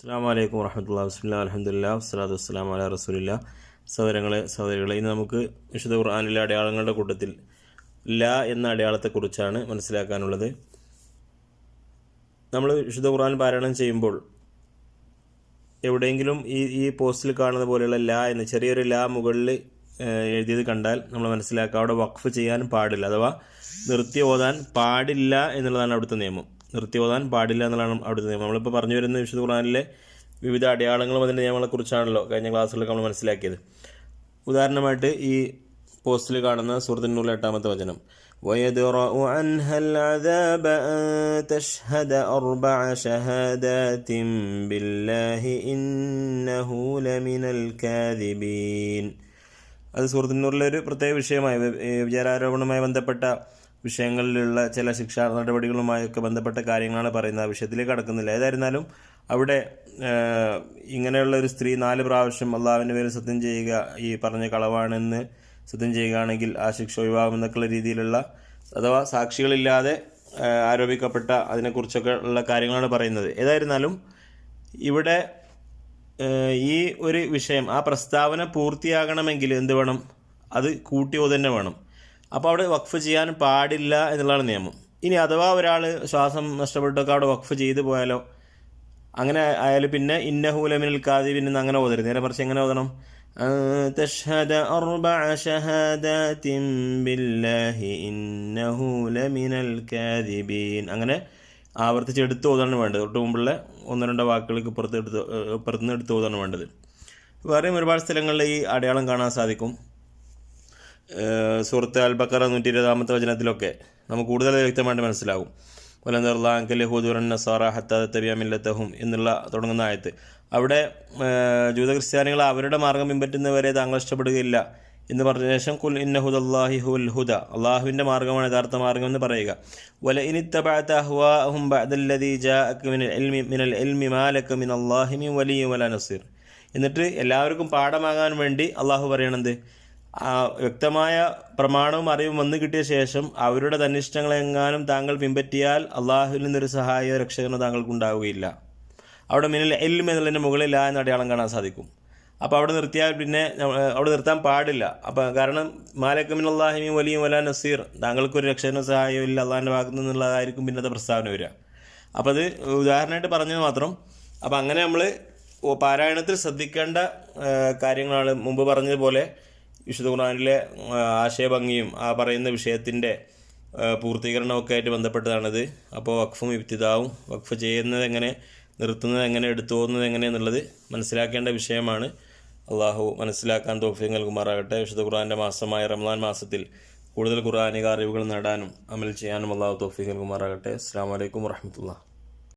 അസ്സാം വലൈക്കും വർഹമത്തുള്ള ബിസ്മില്ല അലഹദില്ല വസ്സലാത്തു വസ്സലാം അല റസൂലില്ല. സഹോദരങ്ങളെ സഹോദരികളെ ഇന്ന് നമുക്ക് വിശുദ്ധ ഖുർആാനിലെ അടയാളങ്ങളുടെ കൂട്ടത്തിൽ ല എന്ന അടയാളത്തെക്കുറിച്ചാണ് മനസ്സിലാക്കാനുള്ളത്. നമ്മൾ വിശുദ്ധ ഖുർആൻ പാരായണം ചെയ്യുമ്പോൾ എവിടെയെങ്കിലും ഈ ഈ പോസ്റ്റിൽ കാണുന്ന പോലെയുള്ള ല എന്ന ചെറിയൊരു ല മുകളിൽ എഴുതിയത് കണ്ടാൽ നമ്മൾ മനസ്സിലാക്കുക അവിടെ വഖഫ് ചെയ്യാൻ പാടില്ല. അഥവാ നിർത്തി ഓതാൻ പാടില്ല എന്നുള്ളതാണ് അവിടുത്തെ നിയമം. നിർത്തി ഓതാൻ പാടില്ല എന്നുള്ളതാണ് അവിടുത്തെ നിയമം നമ്മളിപ്പോൾ പറഞ്ഞു വരുന്ന വിശുദ്ധ ഖുർആനിലെ വിവിധ അടയാളങ്ങളും അതിൻ്റെ നിയമങ്ങളെക്കുറിച്ചാണല്ലോ കഴിഞ്ഞ ക്ലാസ്സുകളിലൊക്കെ നമ്മൾ മനസ്സിലാക്കിയത് ഉദാഹരണമായിട്ട് ഈ പോസ്റ്റിൽ കാണുന്ന സുഹൃത്തിനുള്ള എട്ടാമത്തെ വചനം ويدرأ عنها العذاب أن تشهد أربع شهادات بالله إنه لمن الكاذبين അത് സുഹൃത്തിനൂറിലെ ഒരു പ്രത്യേക വിഷയമായി വ്യ- ഏ, വിചാരാരോപണവുമായി ബന്ധപ്പെട്ട വിഷയങ്ങളിലുള്ള ചില ശിക്ഷാ നടപടികളുമായൊക്കെ ബന്ധപ്പെട്ട കാര്യങ്ങളാണ് പറയുന്നത്. ആ വിഷയത്തിലേക്ക് കടക്കുന്നില്ല. ഏതായിരുന്നാലും അവിടെ ഇങ്ങനെയുള്ള ഒരു സ്ത്രീ നാല് പ്രാവശ്യം അള്ളാഹുവിന്റെ പേരിൽ സത്യം ചെയ്യുക ഈ പറഞ്ഞ കളവാണെന്ന് സത്യം ചെയ്യുകയാണെങ്കിൽ ആ ശിക്ഷ ഒഴിവാകുമെന്നൊക്കെയുള്ള രീതിയിലുള്ള അഥവാ സാക്ഷികളില്ലാതെ ആരോപിക്കപ്പെട്ട അതിനെക്കുറിച്ചൊക്കെ ഉള്ള കാര്യങ്ങളാണ് പറയുന്നത്. ഏതായിരുന്നാലും ഇവിടെ ഈ ഒരു വിഷയം ആ പ്രസ്താവന പൂർത്തിയാകണമെങ്കിൽ എന്ത് വേണം? അത് കൂട്ടിയോ തന്നെ വേണം. അപ്പോൾ അവിടെ വഖഫ് ചെയ്യാൻ പാടില്ല എന്നുള്ളതാണ് നിയമം ഇനി അഥവാ ഒരാൾ ശ്വാസം നഷ്ടപ്പെട്ടൊക്കെ അവിടെ വഖഫ് ചെയ്തു പോയാലോ അങ്ങനെ ആയാലും പിന്നെ ഇന്നഹൂലമിനൽ കാദിബിൻ എന്ന് അങ്ങനെ ഓതരുത് നേരെ മറിച്ച് എങ്ങനെ ഓതണം أن تشهد أربع شهادات بالله إنه لمن الكاذبين അങ്ങനെ ആവർത്തിച്ച് എടുത്ത് ഓതാണ് വേണ്ടത് തൊട്ട് മുമ്പുള്ള ഒന്ന് രണ്ടോ വാക്കുകൾക്ക് പുറത്ത് എടുത്ത് ഏഹ് പുറത്തുനിന്ന് എടുത്ത് ഓതാണ് വേണ്ടത് വേറെയും ഒരുപാട് സ്ഥലങ്ങളിൽ ഈ അടയാളം കാണാൻ സാധിക്കും ഏഹ് അൽബക്കറ അൽ ബക്കറ നൂറ്റി ഇരുപതാമത്തെ വചനത്തിലൊക്കെ നമുക്ക് കൂടുതൽ വ്യക്തമായിട്ട് മനസ്സിലാകും. ഹത്താത്തബിയാമില്ലത്തഹും എന്നുള്ള തുടങ്ങുന്ന ആയത്ത്. അവിടെ ജൂത ക്രിസ്ത്യാനികൾ അവരുടെ മാർഗം പിൻപറ്റുന്നവരെ താങ്കൾ ഇഷ്ടപ്പെടുകയില്ല എന്ന് പറഞ്ഞ ശേഷം കുൽ ഇന്നഹുദല്ലാഹി ഹുൽ ഹുദ അള്ളാഹുവിന്റെ മാർഗമാണ് യഥാർത്ഥ മാർഗം എന്ന് പറയുക. വല ഇനിത്തബഅത ബഅദല്ലദീ ജാഅക മിനൽ ഇൽമി മിനൽ ഇൽമി മാലക വലിയ വല നസീർ എന്നിട്ട് എല്ലാവർക്കും പാഠമാകാൻ വേണ്ടി അള്ളാഹു പറയണത് വ്യക്തമായ പ്രമാണവും അറിവും വന്നു കിട്ടിയ ശേഷം അവരുടെ തന്നിഷ്ടങ്ങളെങ്ങാനും താങ്കൾ പിൻപറ്റിയാൽ അള്ളാഹുവിൽ നിന്നൊരു സഹായ രക്ഷകനോ താങ്കൾക്ക് ഉണ്ടാവുകയില്ല അവിടെ മിനൽ എല്ലും എന്നുള്ളതിന്റെ മുകളിൽ ആ എന്ന അടയാളം കാണാൻ സാധിക്കും. അപ്പോൾ അവിടെ നിർത്തിയാൽ പിന്നെ അവിടെ നിർത്താൻ പാടില്ല. അപ്പം കാരണം മാലക്കമിൻ അള്ളാഹിമി വലിയും വല നസീർ. താങ്കൾക്കൊരു രക്ഷകനോ സഹായമോ ഇല്ല അള്ളാഹിന്റെ ഭാഗത്തു നിന്നുള്ളതായിരിക്കും പിന്നത്തെ പ്രസ്താവന വരിക. അപ്പോൾ അത് ഉദാഹരണമായിട്ട് പറഞ്ഞത് മാത്രം. അപ്പോൾ അങ്ങനെ നമ്മൾ പാരായണത്തിൽ ശ്രദ്ധിക്കേണ്ട കാര്യങ്ങളാണ് മുമ്പ് പറഞ്ഞതുപോലെ വിശുദ്ധ ഖുർആനിലെ ആശയഭംഗിയും ആ പറയുന്ന വിഷയത്തിന്റെ പൂർത്തീകരണമൊക്കെ ആയിട്ട് ബന്ധപ്പെട്ടതാണിത്. അപ്പോൾ വഖഫും ഇബ്തിദാവും വഖഫ് ചെയ്യുന്നത് എങ്ങനെ നിർത്തുന്നത് എങ്ങനെ എടുത്തു പോകുന്നത് എങ്ങനെയെന്നുള്ളത് മനസ്സിലാക്കേണ്ട വിഷയമാണ്. അള്ളാഹു മനസ്സിലാക്കാൻ തോഫീം നൽകുമാറാകട്ടെ. വിശുദ്ധ ഖുർആാന്റെ മാസമായ റംലാൻ മാസത്തിൽ കൂടുതൽ ഖുർആാനിക അറിവുകൾ നേടാനും അമൽ ചെയ്യാനും അള്ളാഹു തോഫീം നൽകുമാറാകട്ടെ. അസ്സാം വലൈക്കും വർഹമത്തുള്ള